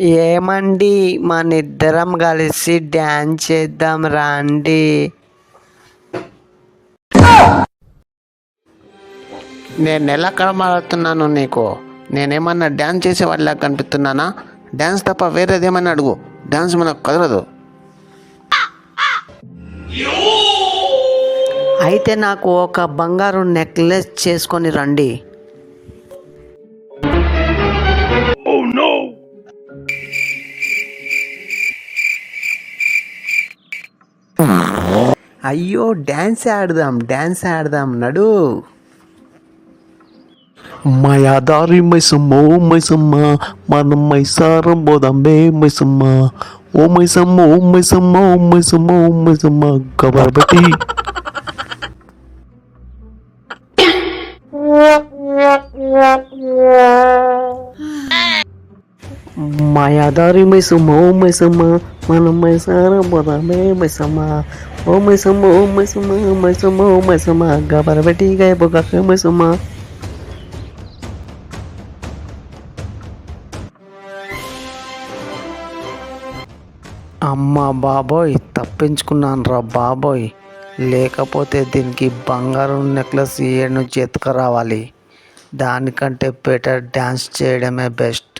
ఏమండి? మనిద్దరం కలిసి డ్యాన్స్ చేద్దాం రండి. నేను ఎలా కనబడుతున్నాను నీకు? నేనేమన్నా డ్యాన్స్ చేసే వాళ్ళ కనిపిస్తున్నానా? డ్యాన్స్ తప్ప వేరేదేమన్నా అడుగు. డ్యాన్స్ మనకు కుదరదు. అయితే నాకు ఒక బంగారు నెక్లెస్ చేసుకొని రండి. అయ్యో డ్యాన్స్ ఆడదాం డ్యాన్స్ ఆడదాం నడు. మాయాదారి మైసమ్మ ఓ మైసమ్మ మనం మైసారం పోదాంబే మైసమ్మ. ఓ మైసమ్మ ఓ మైసమ్మ ఓ మైసమ్మ ఓ మైసమ్మ గబర్బటి మాయాదారి మైసమ్మ ఓ మైసమ్మ మనం మైసారా పోదాంబే మైసమ్మ ఓ మైసమ్మ ఓ మైసమ్మ ఓ మైసమ్మ ఓ మైసమ్మ గబర్బటి గైపోక మైసమ్మ అమ్మ బాబోయ్ తప్పించుకున్నాను రా బాబోయ్. లేకపోతే దీనికి బంగారం నెక్లెస్ ఏడు నుంచి ఎత్తుకురావాలి. దానికంటే బెటర్ డ్యాన్స్ చేయడమే బెస్ట్.